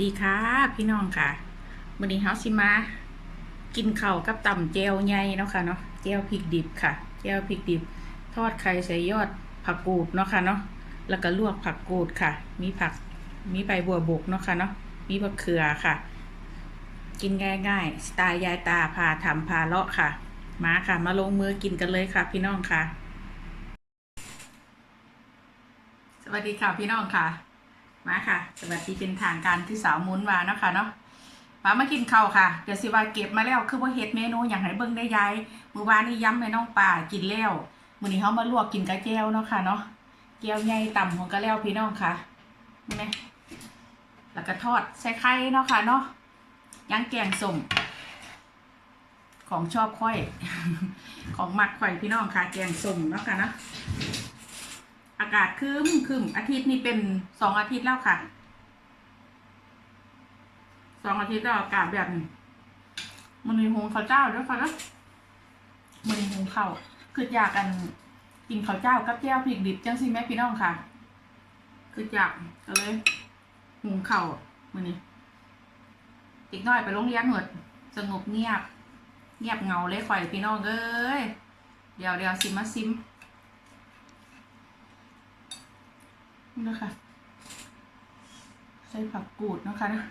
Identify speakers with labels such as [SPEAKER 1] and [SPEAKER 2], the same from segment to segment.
[SPEAKER 1] ดีค่ะ พี่น้องค่ะวันนี้เฮาสิมา กินข้าวกับตำแจวใหญ่เนาะค่ะเนาะแจวพริกดิบค่ะแจวพริกดิบ ทอดไข่ใส่ยอดผักกูดเนาะค่ะเนาะแล้วก็ลวกผักกูดค่ะ มีผักมีใบบัวบกเนาะค่ะเนาะมีมะเขือค่ะ กินง่ายๆสไตล์ยายตาพาทำพาเลาะค่ะ มาค่ะ มาลงมือกินกันเลยค่ะ พี่น้องค่ะ สวัสดีค่ะพี่น้องค่ะ มาค่ะ สวัสดีเป็นทางการที่สาวมุนมาเนาะค่ะเนาะมามากินข้าวค่ะ เดี๋ยวสิว่าเก็บมาแล้ว คือว่าเฮ็ดเมนูอย่างให้เบิ่งได้ยายมือวานนี้ย้ำให้น้องป่ากินแล้วมื้อนี้เฮามาลวกกินกะแก้วเนาะค่ะเนาะแก้วใหญ่ต่ำของกะแล้วพี่น้องค่ะเห็นไหมแล้วก็ทอดใส่ไข่เนาะค่ะเนาะย่างแกงส้มของชอบค่อย ของมักข่อยพี่น้องค่ะ แกงส้มเนาะค่ะเนาะ อากาศครึ้มครึ้มอาทิตย์นี้เป็นสองอาทิตย์แล้วค่ะสองอาทิตย์แล้วอากาศแบบนี้มันมีหงข้าวเจ้าด้วยค่ะแล้วมันมีหงข้าวคืออยากกันกินข้าวเจ้ากับแก้วพริกดิบจังสิแม่พี่น้องค่ะ คืออยากก็เลยหงข้าวมันนี้อีกน่อยไปโรงเรียนหมดสงบเงียบ เงียบเงาเลยข่อยพี่น้องเอ้ยเดี๋ยวเดี๋ยวซิมมาซิม นะคะ ใส่ผักกูดนะคะนะ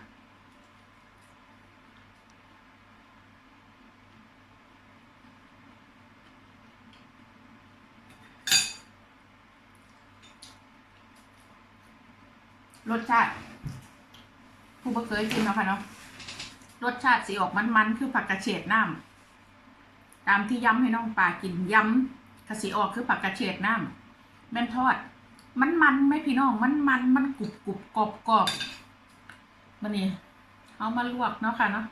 [SPEAKER 1] รสชาติ ผู้บ่เคยกินเนาะค่ะเนาะรสชาติสีออกมันๆคือผักกระเฉดน้ำตามที่ย้ำให้น้องปลากินย้ำกระสีออกคือผักกระเฉดน้ำแม่นทอด มันมันไหมพี่น้อง มันมันมันกรุบกรุบกรอบกรอบมันนี่เอามาลวกเนาะค่ะเนาะ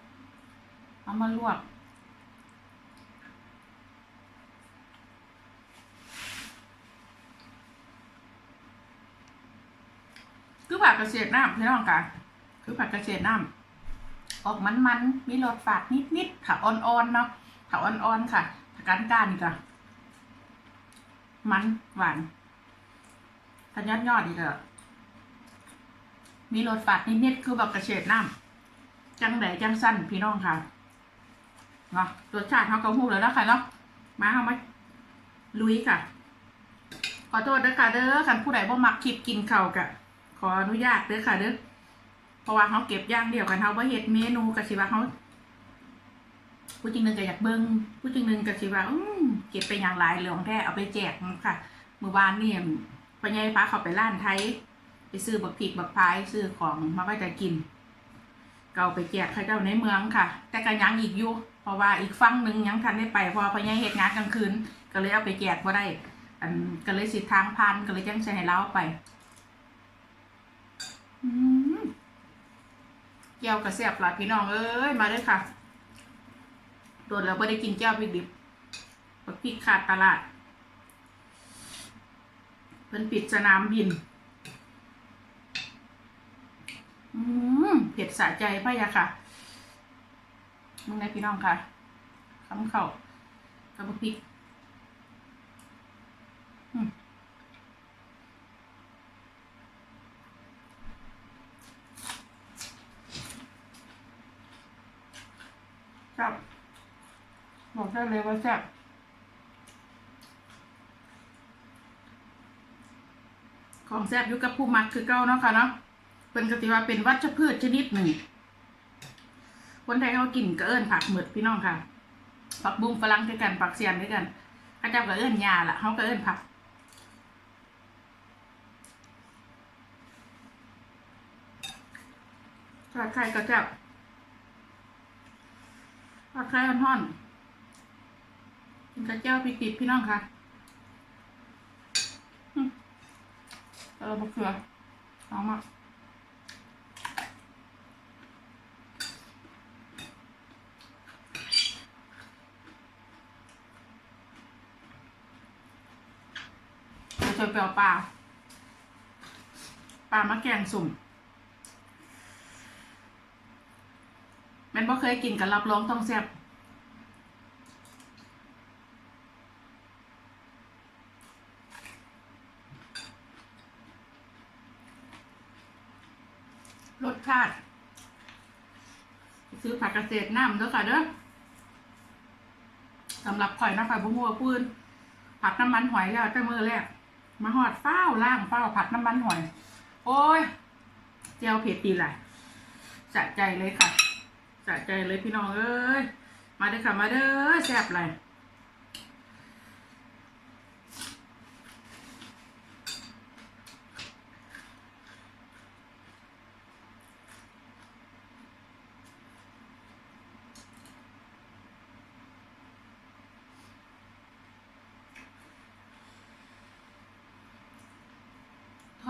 [SPEAKER 1] เอามาลวก คือผักกระเฉดน้ำพี่น้องค่ะคือผักกระเฉดน้ำออกมันมันมีรสฝาดนิดนิดค่ะอ่อนๆเนาะค่ะอ่อนๆค่ะถ้าการก้านนี่ก็มันหวาน ทันยอดยอดอีกอะมีรสฝาดนิดๆคือแบบกระเฉดน้ำจังแดจังสั้นพี่น้องค่ะเนาะรสชาติเขาก็หูแล้วนะคะเนาะมาเอามาลุยค่ะ ขอโทษด้วยค่ะเด้อคันผู้ใดบ่มักคลิปกินเข้ากะขออนุญาตเด้อค่ะเด้อเพราะว่าเขาเก็บย่างเดียวกันเขาบ่เฮ็ดเมนูกะสิว่าเขาผู้จริงหนึงก็อยากเบิ่งผู้จริงหนึงก็สิว่าอืมเก็บไปอย่างหลายเหลืองแท้เอาไปแจกค่ะเมื่อวานนี่พ่ อใหญ่พาเขาไปร้านไทย ไปซื้อบักพริกบักพายซื้อของมาไว้จะกิน เก็เอาไปแจกเขาเจ้าในเมืองค่ะ แต่ก็ยังอีกอยู่เพราะว่าอีกฝั่งหนึ่งยังทันได้ไปพอพ่อใหญ่เฮ็ดงานกลางคืน ก็เลยเอาไปแจกบ่ได้อันก็เลยสิทางพันก็เลยจังใช้ให้เราเอาไปอืมแก้วกระเสียบหลายพี่น้องเอ้ยมาเลยค่ะโดนแล้วไม่ได้กินแก้วพริกดิบบักพริกขาดตลาด พิ่นปิดสนามบิน อืมเผ็ดสะใจพ่อยะค่ะมึงไงพี่น้องค่ะคำเข่ากับบักพริกอืมครับบอกได้เลยว่าแซ่บ ของ แซ่บอยู่กับผู้มักคือเก้าเนาะค่ะเนาะเป็นกติว่าเป็นวัชพืชชนิดหนึ่ง คนไทยเขากินก็เอิ้นผักหมึดพี่น้องค่ะ ผักบุ้งฝรั่งด้วยกันผักเสียนด้วยกันเข้าเจ้าก็เอิ้นยาละเขาก็เอิ้นผักทอดไข่ก็แซ่บทอดไข่ห่อนๆกินกระเจ้าพริกดิบพี่น้องค่ะ เออมะเขือเอามาเจะไปเอาปลาปลามาแกงสุ่มม่นบ่เคยกินกันรับรองต้องแซ่บ รสชาติ ซื้อผักเกษตรน้ำเด้อค่ะเด้อสำหรับข่อยนะคะบุ้งวัวพื้นผัดน้ำมันหอยแล้วแต่มือแรกมาหอดเฝ้าล่างเฝ้าผัดน้ำมันหอย โอ้ยเจียวเผ็ดดีแหละสะใจเลยค่ะสะใจเลยพี่น้องเอ้ยมาเด้อค่ะมาเด้อแซ่บเลย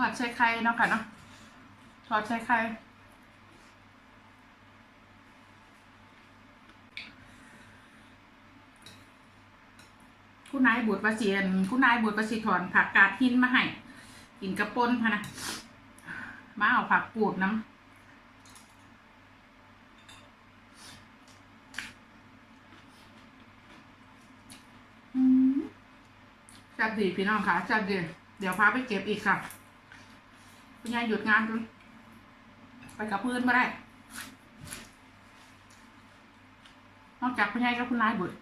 [SPEAKER 1] ทอดใส่ไข่เนาะค่ะเนาะทอดใส่ไข่คุณนายบุตรประเสียนคุณนายบุตรประสิถอนผักกาดหินมาให้กินกระปนพะนะมาเอาผักปูดน้ำอืมแซ่บดีพี่น้องค่ะแซ่บดีเดี๋ยวพาไปเก็บอีกค่ะ ยายหยุดงานจนไปกับเพื่อนมาได้ นอกจากคุณยายกับคุณนายบุตร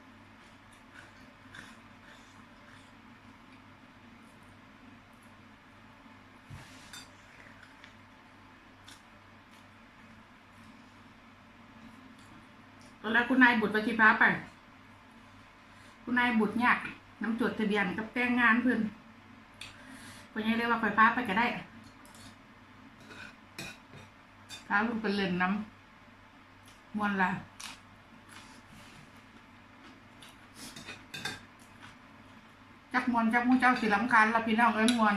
[SPEAKER 1] ตอนแรกคุณนายบุตรไปที่พ้าไป คุณนายบุตรยากน้ำจดทะเบียนกับแต่งงานเพื่อนคุณยายเรียกว่าไฟฟ้าไปก็ได้ พาลูกไปเล่นน้ำมวนละจักมวนจักมูเจ้าสิลำคาญละพี่น้องเอ้ยมวน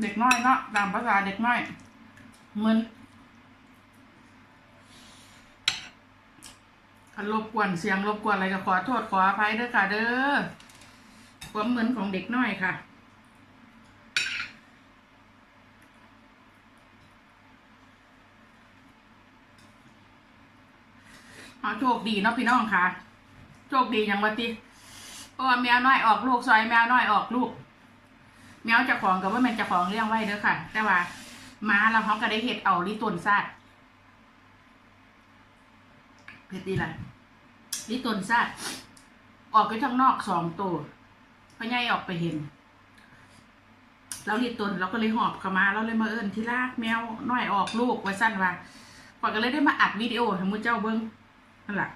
[SPEAKER 1] เด็กน้อยเนาะตามภาษาเด็กน้อยมึนถ้ารบกวนเสียงรบกวนอะไรก็ขอโทษขออภัยด้วยค่ะ เด้อความเหมือนของเด็กน้อยค่ะ เอาโชคดีเนาะพี่น้องค่ะ โชคดีอย่างวัติเพราะว่าแมวน้อยออกลูกซอยแมวน้อยออกลูก แมวจะของกับว่าแมันจะของเลี้ยงไว้เด้อค่ะ แต่ว่าม้าเราเขาก็ได้เห็ดเอาลิตนซาดเพชรดีลยลิตนซาดออกไปข้างนอกสองตัวพ่อใหญ่ออกไปเห็นแล้วลิตนเราก็เลยหอบเข้ามาเราเลยมาเอิญที่ลากแมวน้อยออกลูกไว้สั้นว่าพอยก็เลยได้มาอัดวิดีโอให้มือเจ้าเบิ้ง นั่นแหละ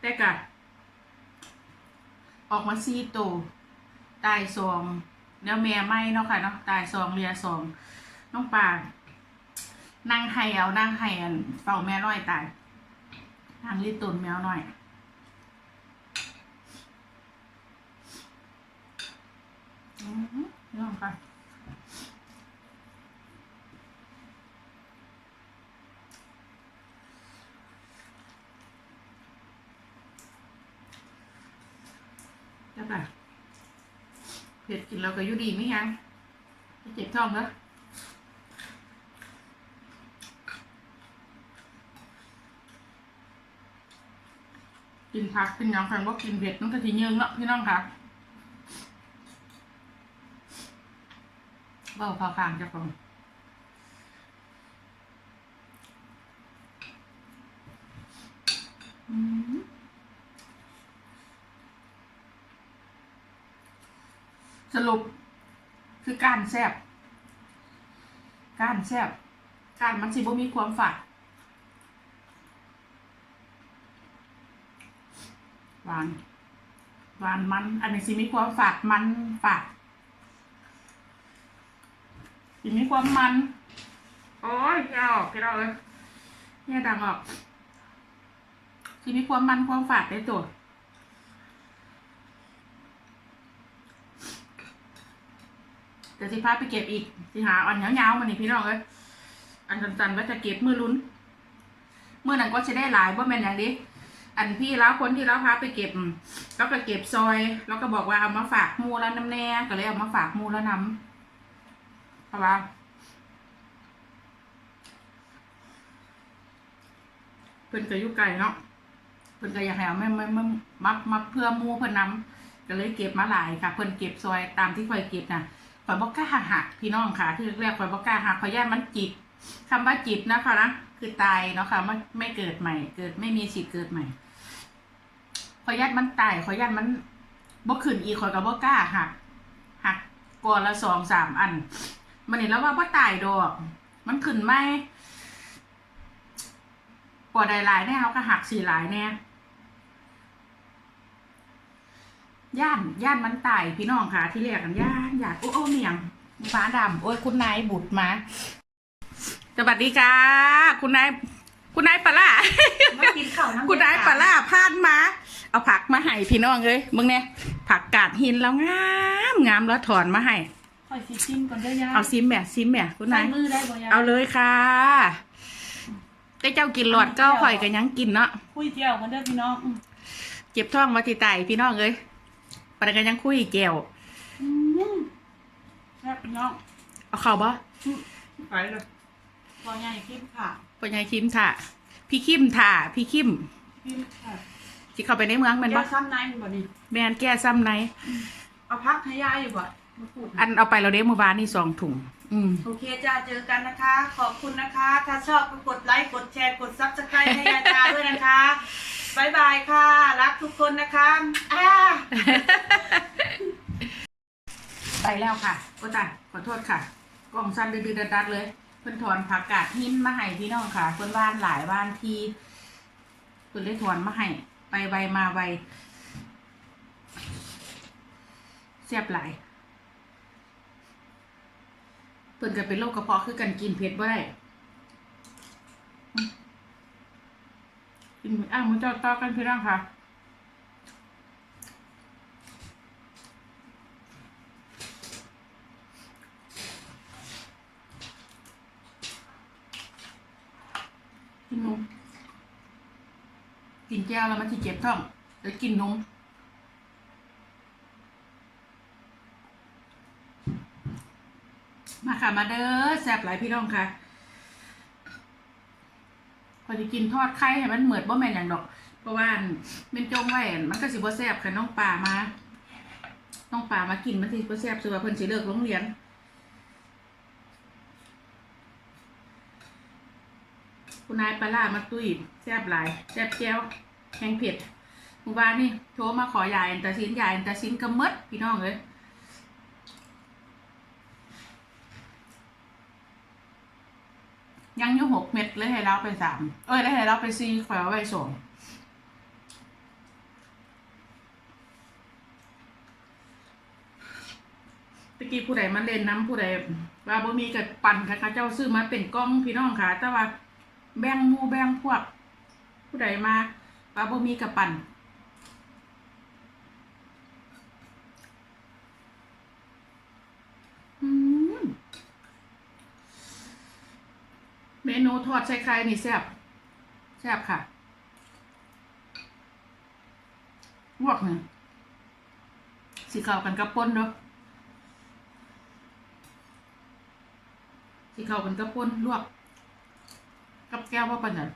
[SPEAKER 1] แต่กะออกมาซีตัวตายซองแนวแม่ไม่เนาะค่ะเนาะตายซองเรียซองน้องปลานั่งไห้เอานั่งไห้อันเฝ้าแม่น้อยตายทางรีดตุนแมวหน่อยอือหือนี่ลองค่ะ จะแบบเผ็ดกินแล้วก็ยุดีไหมยังเจ็บท้องเหรอกินผักกินยังคันว่ากินเผ็ดน้องกะทิเยิงเนาะพี่น้องค่ะเบาพอคางจะฟังอืม สรุปคือการแซบการแซบการมันสิบ่มีความฝาดหวานหวานมัน อันนี้สิมีความฝาดมันฝาดสิมีความมัน โอ้ยแกออกแกเราเลยเนี่ยดังออกสิมีความมันความฝาดในตัว เดี๋ยวสิพาไปเก็บอีกสิหาอันยาวๆมันนี่พี่น้องเอ้ยอันจันๆไว่าจะเก็บมือลุ้นเมื่อนั้นก็จะได้หลายว่าแม่นอย่างนี้อันพี่แล้วคนที่เราพาไปเก็บ แล้วก็เก็บซอย แล้วก็บอกว่าเอามาฝากมูแล้วน้ำแน่ก็เลยเอามาฝากมูแล้วน้ำเพราะว่าเพิ่นก็ยู่ไกลเนาะเพิ่นก็อยากให้เอาแม่มามามามาเพื่อมูเพิ่อนนำก็เลยเก็บมาหลายค่ะ เพิ่นเก็บซอยตามที่ข่อยเก็บน่ะ ข่อยบ่กล้าหักพี่น้องค่ะ ที่แรกๆข่อยบ่กล้าหักข่อยย่านมันจิตคำว่าจิตนะคะนะคือตายเนาะค่ะไม่ไม่เกิดใหม่ เกิดไม่มีสิทธิ์เกิดใหม่ขอยัดมันตายขอยัดมันบ่ขึ้นอีกขอยกับบ่กล้าหักหักก่อนละสองสามอัน มันเห็นแล้วว่าบ่ตายดอก มันขึ้นไหมปวดใดหลายแน่เขาก็หักสี่หลายแน่ ย่านย่านมันตายพี่น้องค่ะที่เรียกกันย่านอยากโอ้โอ้เมียงฟ้าดำโอ้ยคุณนายบุตรมาสวัสดีค่ะคุณนายคุณนายปลาล่า
[SPEAKER 2] มากินข้าวน้ำ
[SPEAKER 1] คุณนายปลาล่าพานมา เอาผักมาให้พี่น้องเลยมึงเนี่ยผักกาดหินแล้วงามงามแล้วถอนมาให้
[SPEAKER 2] คอยซิชิมก่อนเด้อยา
[SPEAKER 1] เอาซิมแม่ซิมแม่คุณ
[SPEAKER 2] ใส่
[SPEAKER 1] นาย
[SPEAKER 2] มือได้บ่ยา
[SPEAKER 1] เอาเลยค่ะได้เจ้ากินหลอดเก้าข่อยกันยังกินเนาะ
[SPEAKER 2] คุยเจียวกันเด้อพี่น้องอืม
[SPEAKER 1] เจ็บท้องมาติไตพี่น้องเลย ปานกันยังคุยแก้ว
[SPEAKER 2] อืมแซ่บพี่น้อง
[SPEAKER 1] เอาเข้าบ่
[SPEAKER 2] ไปเลยพอใหญ่คิมค่ะ
[SPEAKER 1] ปัญญาคิมถ่าพี่คิมถ่าพี่คิม
[SPEAKER 2] คิมค่ะ
[SPEAKER 1] ที่เข้าไปในเมืองแมัน
[SPEAKER 2] แก้
[SPEAKER 1] บ่
[SPEAKER 2] วซ้ำในมันบ่นี่
[SPEAKER 1] แมนแก้ซ้ำใน
[SPEAKER 2] เอาพักให้ยายอยู่บ่มาพูด
[SPEAKER 1] อันเอาไปเราเด้เมื่อวานนี่สองถุงอืม
[SPEAKER 2] โอเคจ้าเจอกันนะคะ ขอบคุณนะคะ ถ้าชอบก็กดไลค์กดแชร์กดซับสไครต์ให้ยายจาด้วยนะคะ บายบายค่ะ รักทุกคนนะคะอ่า
[SPEAKER 1] ไปแล้วค่ะก็ตายขอโทษค่ะ กล่องสั้นดืดๆดัดๆเลย เพิ่นถอนผักกาดหินมาให้พี่น้องค่ะเพิ่นว่านหลายว่านทีเพิ่นเลยถอนมาให้ไปไวมาไวเสียบหลายเพิ่นก็เป็นโรคกระเพาะคือกันกินเผ็ดบ่ได้ กินอ้าวมันจะต่อกันพี่น้องค่ะกินนมกินแก้วแล้วมันจะเจ็บท้องเดี๋ยวกินนมมาค่ะมาเด้อแซ่บหลายพี่น้องค่ะ พอจะกินทอดไข่ให้มันเหมือดบ่แม่นอย่างดอก เพราะว่าเป็นจงไว้มันก็สิบ่แซ่บค่ะน้องป่ามา น้องป่ามากินมันสิบ่แซ่บสิว่าเพิ่นสิเลิกโรงเรียนคุณนายปลาล่ามาตุ้ยแซ่บหลายแซ่บแก้วแห้งเผ็ดหมู่บ้านนี่โทรมาขอยายอันตาซินยายอันตาซินกระมดพี่น้องเลย ยังอยู่หกเม็ดเลยให้เราไปสามเอ้ยได้ให้เราไปสี่ขอยเอาไว้สองตะกี้ผู้ใดมาเล่นน้ำผู้ใดว่าบ่มีกับปั่นค่ะเจ้าซื้อมาเป็นกล้องพี่น้องค่ะ แต่ว่าแบ่งมู่แบ่งพวก ผู้ใดมาว่าบ่มีกับปั่นอืม เมนูทอดใส่ไข่นี่แซ่บแซ่บค่ะลวกหนึ่งสีเข้ากันกระป่นเนาะสีเข้ากันกระป่นลวก กับแก้วว่าปัญหา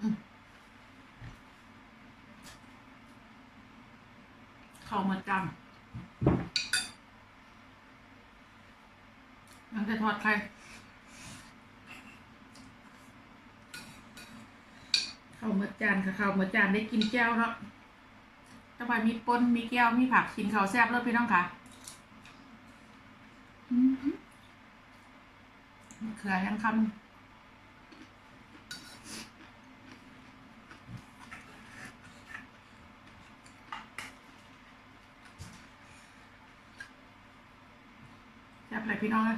[SPEAKER 1] อืมเข้ามาจำยังจะทอดไข่ข้านค่ะข้าวเมื่อจานได้กินแก้วแล้วต่อไปมีปนมีแก้วมีผักกินข้าวแซ่บเลยพี่น้องค่ะอืมเขือยังคำแซ่บอะไรพี่น้องนะ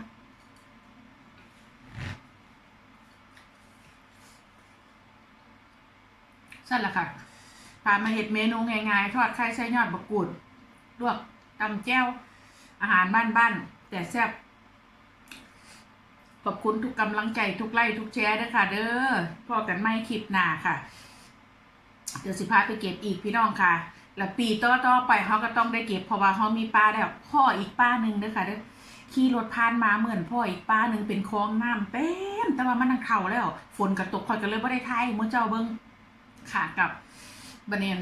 [SPEAKER 1] สั่นละค่ะพามาเห็ดเมนูง่ายๆ ทอดไข่ใส่ยอดบะกรูดลวกตำแจ้ว อาหารบ้านๆ แต่แซ่บขอบคุณทุกกำลังใจทุกไลค์ทุกแชร์ด้วยค่ะ เด้อพอกันไม่คลิปหน้าค่ะ เดี๋ยวสิพาไปเก็บอีกพี่น้องค่ะ แล้วปีต่อๆไปเขาก็ต้องได้เก็บเพราะว่าเขามีป้าแล้วพ่ออีกป้าหนึ่งด้อค่ะเด้อขี่รถผ่านมาเหมือนพ่ออีกป้าหนึ่งเป็นคลองน้ำเต็มแต่ว่ามันนังเข่าแล้ว ฝนกระตกคอยกันเลยว่าได้ไทยมื่อเจ้าเบิ้ง ค่ะกับบันเนน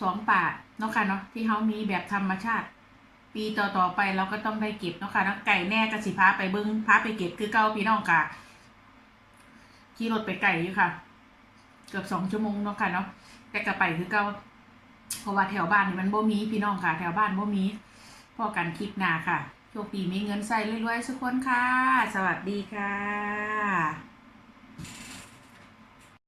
[SPEAKER 1] สองป่าเนาะค่ะเนาะที่เขามีแบบธรรมชาติ ปีต่อๆไปเราก็ต้องได้เก็บเนาะค่ะเนาะไก่แน่กระสิพาไปเบิ้งพาไปเก็บคือเก้าพี่น้องค่ะขี่รถไปไก่อยู่ค่ะ เกือบสองชั่วโมงเนาะค่ะเนาะแต่ก็ไปคือเก้าเพราะว่าแถวบ้านนี่มันบ่มีพี่น้องค่ะ แถวบ้านบ่มีพ่อกันคลิปหน้าค่ะโชคดีมีเงินใส่รวยๆทุกคนค่ะ สวัสดีค่ะ